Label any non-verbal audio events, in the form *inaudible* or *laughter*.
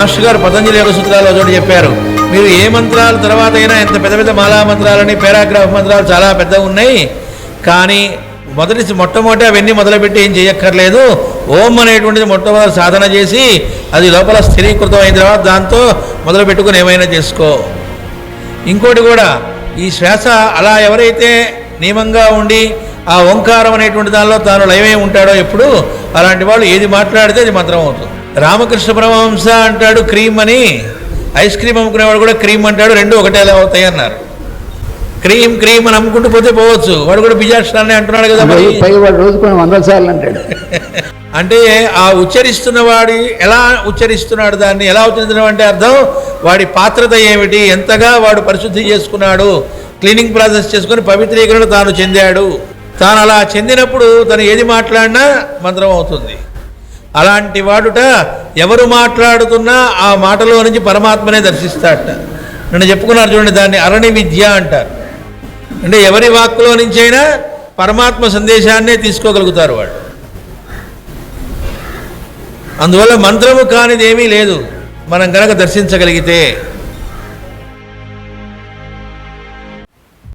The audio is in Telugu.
మాస్టర్ గారు పతంజలి యోగ సూత్రాలు చోటు చెప్పారు. మీరు ఏ మంత్రాల తర్వాత అయినా ఎంత పెద్ద పెద్ద మాలా మంత్రాలని పారాగ్రాఫ్ మంత్రాలు చాలా పెద్దగా ఉన్నాయి. కానీ మొదటి మొట్టమొదటి అవన్నీ మొదలుపెట్టి ఏం చేయక్కర్లేదు. ఓం అనేటువంటిది మొట్టమొదటి సాధన చేసి అది లోపల స్థిరీకృతం అయిన తర్వాత దాంతో మొదలు పెట్టుకుని ఏమైనా చేసుకో. ఇంకోటి కూడా ఈ శ్వాస అలా ఎవరైతే నియమంగా ఉండి ఆ ఓంకారం అనేటువంటి దానిలో తాను లయమై ఉంటాడో ఎప్పుడు అలాంటి వాళ్ళు ఏది మాట్లాడితే అది మంత్రం అవుతుంది. రామకృష్ణ పరమహంస అంటాడు క్రీమ్ అని. ఐస్ క్రీమ్ అమ్ముకునేవాడు కూడా క్రీమ్ అంటాడు. రెండు ఒకటే అవుతాయి అన్నారు. క్రీమ్ క్రీమ్ అని అమ్ముకుంటూ పోతే పోవచ్చు. వాడు కూడా బిజాక్షరాన్ని అంటున్నాడు కదా వందల సార్లు అంటాడు. *laughs* అంటే ఆ ఉచ్చరిస్తున్న వాడి ఎలా ఉచ్చరిస్తున్నాడు దాన్ని? ఎలా ఉచ్చరించడం అంటే అర్థం? వాడి పాత్రత ఏమిటి? ఎంతగా వాడు పరిశుద్ధి చేసుకున్నాడు? క్లీనింగ్ ప్రాసెస్ చేసుకొని పవిత్రీకరణ తాను చెందాడు. తాను అలా చెందినప్పుడు తను ఏది మాట్లాడినా మంత్రం అవుతుంది. అలాంటి వాడుట ఎవరు మాట్లాడుతున్నా ఆ మాటలో నుంచి పరమాత్మనే దర్శిస్తాడట. నిన్న చెప్పుకున్నారు చూడండి దాన్ని అరణి విద్య అంటారు. అంటే ఎవరి వాక్కులో నుంచైనా పరమాత్మ సందేశాన్నే తీసుకోగలుగుతారు వాళ్ళు. అందువల్ల మంత్రము కానిది ఏమీ లేదు. మనం కనుక దర్శించగలిగితే